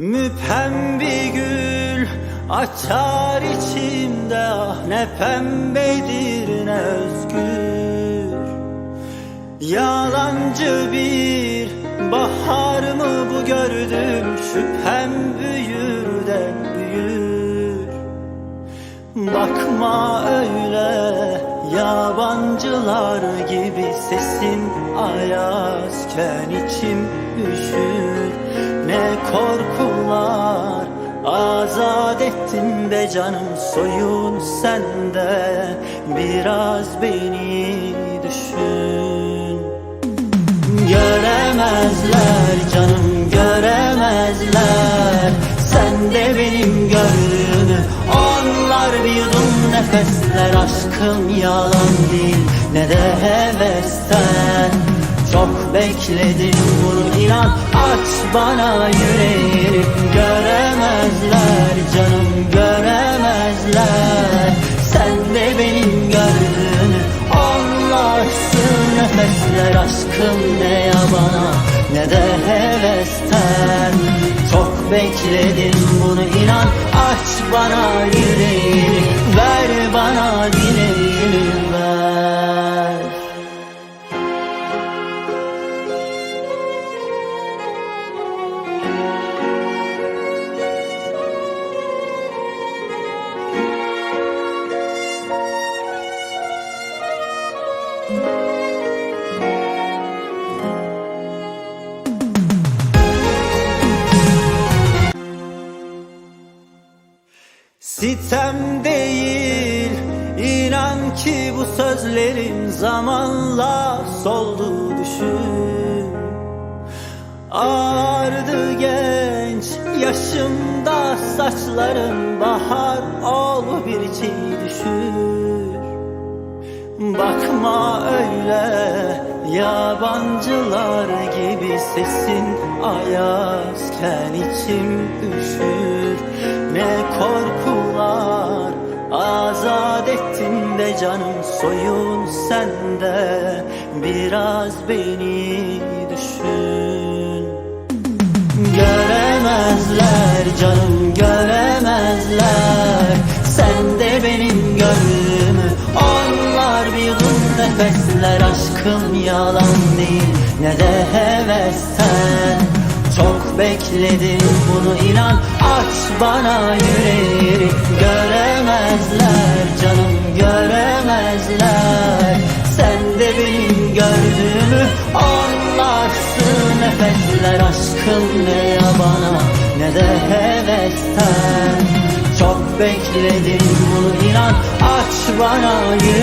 Müphem bir gül açar içimde ah ne pembedir ne özgür. Yalancı bir bahar mı bu gördüm şüphem büyür de büyür. Bakma öyle yabancılar gibi sesin ayazken içim üşür. Ne korkular azat ettin be canım soyun sende Biraz beni düşün. Göremezler canım göremezler. Sen de benim gördüğümü Onlar bir yudum nefesler Aşkım yalan değil. Ne de hevesten Çok bekledim bunu inan. Aç bana yüreğini Göremezler canım göremezler. Sen de benim gördüğümü Anlarsın. Nefesler aşkım ne yabana ne de hevesten. Çok bekledim bunu inan. Aç bana yüreğini Ver Sitem değil inan ki bu sözlerim zamanla soldu düşün. Ağardı genç yaşımda saçlarım bahar ol bir çiğ düşür Bakma öyle yabancılar gibi sesin ayazken içim üşür canım soyun sende Biraz beni düşün. Göremezler canım göremezler. Sen de benim gönlümü Onlar bir yudum nefesler. Aşkım yalan değil ne de hevesten. Çok bekledim bunu inan Aç bana yüreğini nefesler Aşkım ne yabana ne de hevesten Çok bekledim bunu inan Aç bana yüreğini